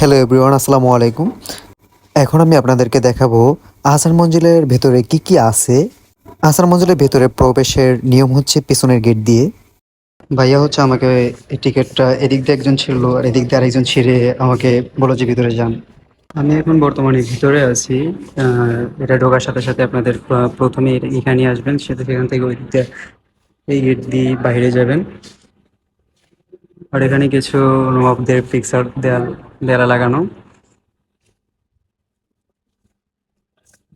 Hello everyone আসসালামু আলাইকুম। এখন আমি আপনাদেরকে দেখাবো আহসান মঞ্জিলের ভেতরে কি কি আছে। আহসান মঞ্জিলের ভেতরে প্রবেশের নিয়ম হচ্ছে পেছনের গেট দিয়ে। ভাইয়া হচ্ছে আমাকে এই টিকিটটা এদিক দিয়ে একজন ছিল আর এদিক দিয়ে আরেকজন ছিঁড়ে আমাকে বলো যে ভিতরে যান। আমি এখন বর্তমানে ভিতরে আছি। এটা ঢোকার সাথে সাথে আপনাদের প্রথমে এখানে আসবেন সেটা সেখান থেকে ওই দিক দিয়ে এই গেট দিয়ে বাইরে যাবেন। আর এখানে কিছু নবাবদের পিকচার দেয়াল দেয়ালে লাগানো।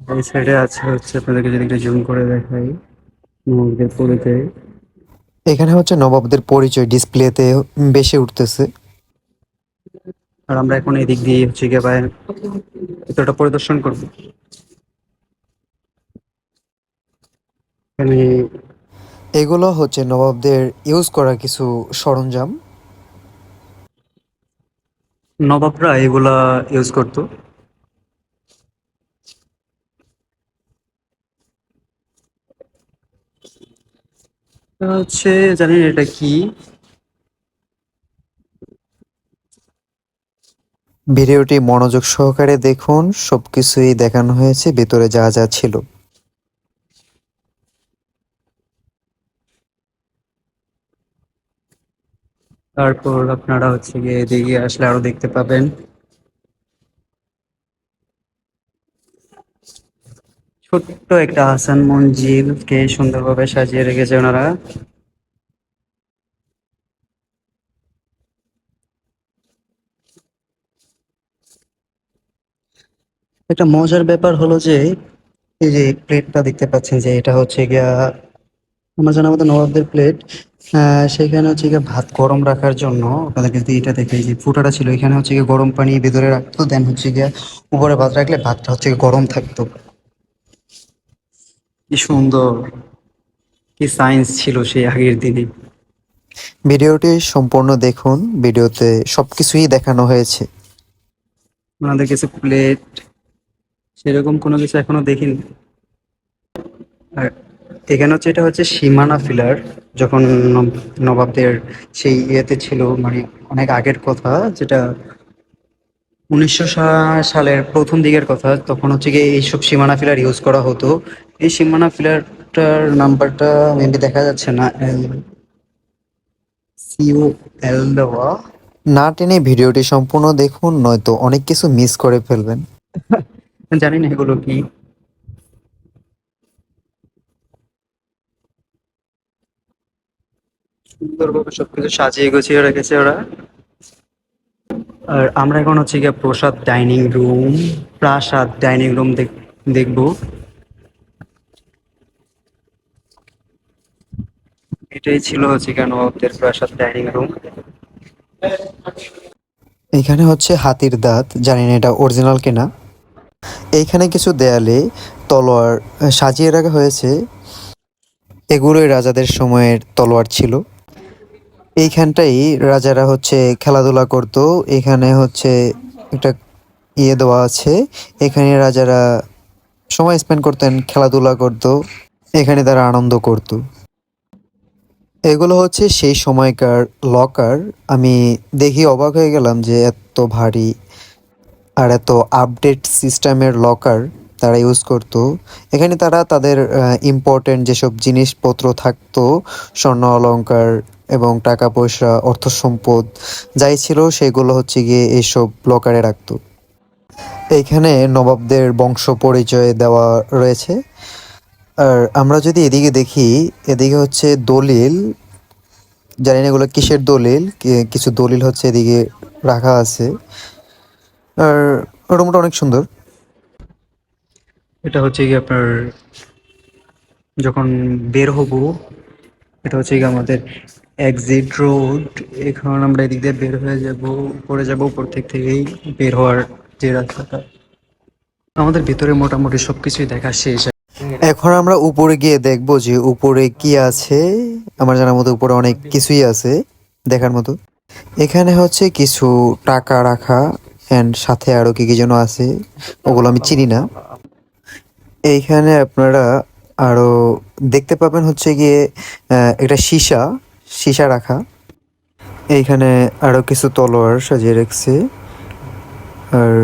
এই সাইডে আছে হচ্ছে আপনাদেরকে যদি একটু জুম করে দেখাই নবাবদের পরিচয় এখানে হচ্ছে নবাবদের পরিচয় ডিসপ্লেতে বেশি উঠতেছে। আর আমরা এখন এদিক দিয়ে হচ্ছে গিয়ে বাইরে ভিতরটা পরিদর্শন করব। এখানে এগুলো হচ্ছে নবাবদের ইউজ করা কিছু সরঞ্জাম। নবাবরা এগুলা ইউজ করতো। হচ্ছে জানেন এটা কি। ভিডিওটি মনোযোগ সহকারে দেখুন, সবকিছুই দেখানো হয়েছে, ভেতরে যা যা ছিল। তারপর আপনারা হচ্ছে গিয়ে এদিকে আসলে আরও দেখতে পাবেন। ছোট্ট একটা হাসান মঞ্জিল মঞ্জিলকে সুন্দরভাবে সাজিয়ে রেখেছে ওনারা। একটা মজার ব্যাপার হলো যে, এই যে প্লেটটা দেখতে পাচ্ছেন যে, এটা হচ্ছে গিয়া আমার জানা মতো নবাবদের প্লেট সেখানে হচ্ছে গিয়ে ভাত গরম রাখার জন্য আপনাদেরকে যদি এটা দেখে যে ফুটাটা ছিল এখানে হচ্ছে গিয়ে গরম পানি ভেতরে রাখতো দেন হচ্ছে গিয়ে উপরে ভাত রাখলে ভাতটা হচ্ছে গিয়ে গরম থাকতো। কি সুন্দর কি সায়েন্স ছিল সেই আগের দিনে। ভিডিওটি সম্পূর্ণ দেখুন ভিডিওতে সবকিছুই দেখানো হয়েছে। ওনাদের কিছু প্লেট সেরকম কোনো কিছু এখনও দেখিনি। আর এখানে হচ্ছে এটা হচ্ছে সীমানা ফিলার যখন নব- নবাবদের সেই ইয়েতে ছিল মানে অনেক আগের কথা যেটা উনিশশো সালের প্রথম দিকের কথা তখন হচ্ছে গিয়ে এইসব সীমানা ফিলার ইউজ করা হতো। এই সীমানা ফিলারটার নাম্বারটা মেবি দেখা যাচ্ছে না সিও এল দেওয়া না টেনে ভিডিওটি সম্পূর্ণ দেখুন নয়তো অনেক কিছু মিস করে ফেলবেন। জানি না এগুলো কি। সুন্দরভাবে সবকিছু সাজিয়ে গুছিয়ে রেখেছে ওরা। আর আমরা এখন হচ্ছে গিয়ে প্রসাদ ডাইনিং রুম প্রাসাদ ডাইনিং রুম দেখব। এটাই ছিল হচ্ছে কেন ওদের প্রাসাদ ডাইনিং রুম। এখানে হচ্ছে হাতির দাঁত জানি না এটা অরিজিনাল কিনা। এইখানে কিছু দেয়ালে তলোয়ার সাজিয়ে রাখা হয়েছে। এগুলোই রাজাদের সময়ের তলোয়ার ছিল। এইখানটাই রাজারা হচ্ছে খেলাধুলা করতো। এখানে হচ্ছে একটা ইয়ে দেওয়া আছে। এখানে রাজারা সময় স্পেন্ড করতেন, খেলাধুলা করতো। এখানে তারা আনন্দ করতো। এগুলো হচ্ছে সেই সময়কার লকার আমি দেখি অবাক হয়ে গেলাম যে এত ভারী আর এত আপডেট সিস্টেমের লকার তারা ইউজ করতো। এখানে তারা তাদের ইম্পর্টেন্ট যেসব জিনিসপত্র থাকতো, স্বর্ণ অলঙ্কার এবং টাকা পয়সা, অর্থ সম্পদ, যাই ছিল সেগুলো হচ্ছে গিয়ে এইসব লকারে রাখতো। এইখানে নবাবদের বংশ পরিচয় দেওয়া রয়েছে। আর আমরা যদি এদিকে দেখি, এদিকে হচ্ছে দলিল। জানি না এগুলো কিসের দলিল কিছু দলিল হচ্ছে এদিকে রাখা আছে। আর রুমটা অনেক সুন্দর। এটা হচ্ছে কি আপনার যখন বের হব, এটা হচ্ছে কি আমাদের এক্সিট রোড এখন আমরা এদিক দিয়ে বের হয়ে যাব, উপরে যাব, উপর থেকে থেকেই বের হওয়ার যে রাস্তাটা। আমাদের ভিতরে মোটামুটি সবকিছুই দেখা শেষ। এখন আমরা উপরে গিয়ে দেখব যে উপরে কি আছে। আমার জানার মতো উপরে অনেক কিছুই আছে দেখার মতো। এখানে হচ্ছে কিছু টাকা রাখা অ্যান্ড সাথে আরও কি কি যেন আছে, ওগুলো আমি চিনি না। এইখানে আপনারা আরও দেখতে পাবেন হচ্ছে গিয়ে একটা সীসা সীসা রাখা। এইখানে আরও কিছু তলোয়ার সাজিয়ে রাখছে। আর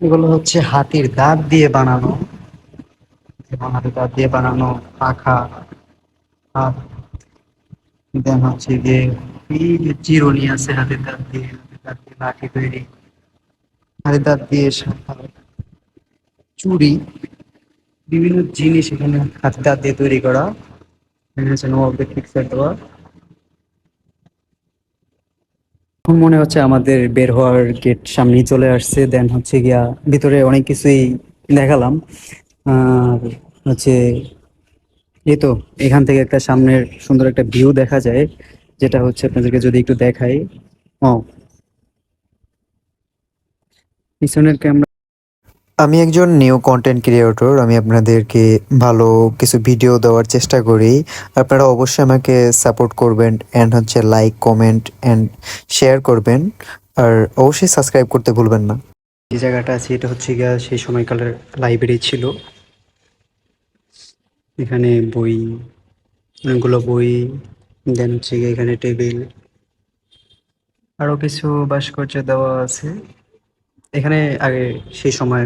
এগুলো হচ্ছে হাতির দাঁত দিয়ে বানানো। যেমন হাতির দাঁত দিয়ে বানানো, পাখা, হাত। দেন হচ্ছে গিয়ে চিরুনি আছে হাতের দাঁত দিয়ে দাঁত দিয়ে লাঠি তৈরি। হাতের দাঁত দিয়ে চুড়ি বিভিন্ন জিনিস এখানে হাতে দাঁত দিয়ে তৈরি করা। দেওয়া। এখন মনে হচ্ছে আমাদের বের হওয়ার গেট সামনেই চলে আসছে। দেন হচ্ছে গিয়া ভিতরে অনেক কিছুই দেখালাম। আর হচ্ছে এই তো, এখান থেকে একটা সামনের সুন্দর একটা ভিউ দেখা যায়, যেটা হচ্ছে আপনাদেরকে যদি একটু দেখাই। ও পিছনের ক্যামেরা আমি একজন নিউ কন্টেন্ট ক্রিয়েটর আমি আপনাদেরকে ভালো কিছু ভিডিও দেওয়ার চেষ্টা করি। আপনারা অবশ্যই আমাকে সাপোর্ট করবেন অ্যান্ড হচ্ছে লাইক কমেন্ট অ্যান্ড শেয়ার করবেন। আর অবশ্যই সাবস্ক্রাইব করতে ভুলবেন না। যে জায়গাটা আছে, এটা হচ্ছে গিয়া সেই সময়কালের লাইব্রেরি ছিল। এখানে বই, অনেকগুলো বই দেন হচ্ছে গিয়ে এখানে টেবিল আরও কিছু ভাস্কর্য দেওয়া আছে। এখানে আগে সেই সময়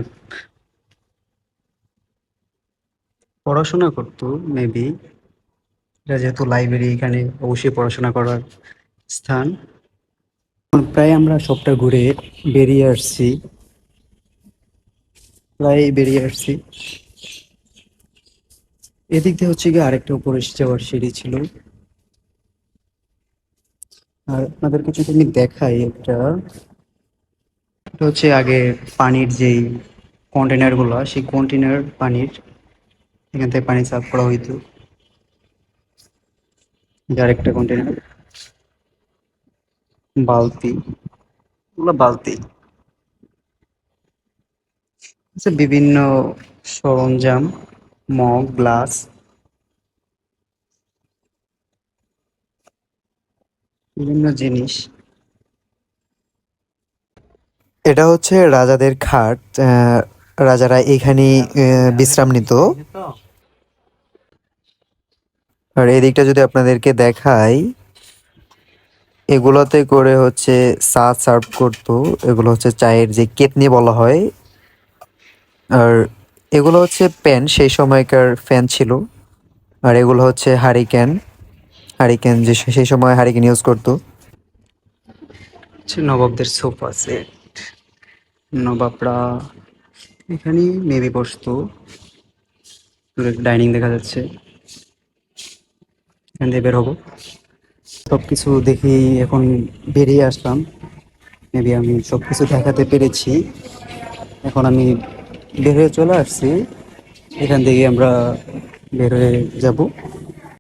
পড়াশোনা করতো মেবি এটা যেহেতু লাইব্রেরি এখানে অবশ্যই পড়াশোনা করার স্থান। প্রায় আমরা সবটা ঘুরে বেরিয়ে আসছি। প্রায় বেরিয়ে আসছি। এদিক দিয়ে হচ্ছে গিয়ে আরেকটা উপরে যাওয়ার সিঁড়ি ছিল। আর আপনাদেরকে যদি আমি দেখাই একটা এটা হচ্ছে আগে পানির যেই কন্টেনারগুলো, সেই কন্টেনার পানির, এখান থেকে পানি সাফ করা হইতো। যে আরেকটা কন্টেনার বালতি। ওগুলো বালতি। আচ্ছা বিভিন্ন সরঞ্জাম, মগ, গ্লাস। বিভিন্ন জিনিস। এটা হচ্ছে রাজাদের খাট রাজারা এখানে বিশ্রাম নিত আর এদিকটা যদি আপনাদেরকে দেখাই, এগুলোতে করে হচ্ছে চা সার্ভ করতো। এগুলো হচ্ছে চায়ের যে কেতনি বলা হয়। আর এগুলো হচ্ছে প্যান, সেই সময়কার ফ্যান ছিল। আর এগুলো হচ্ছে হারিকেন। হারিকেন যে সেই সময় হারিকেন ইউজ করতো। নবাবদের সোফা সেট। নবাবরা, এখানেই মেবি বসতো। ডাইনিং দেখা যাচ্ছে। এখান দিয়ে বের হব। সব কিছু দেখি এখন বেরিয়ে আসলাম। মেবি আমি সব কিছু দেখাতে পেরেছি। এখন আমি বের হয়ে চলে আসছি। এখান থেকে আমরা বের হয়ে যাব।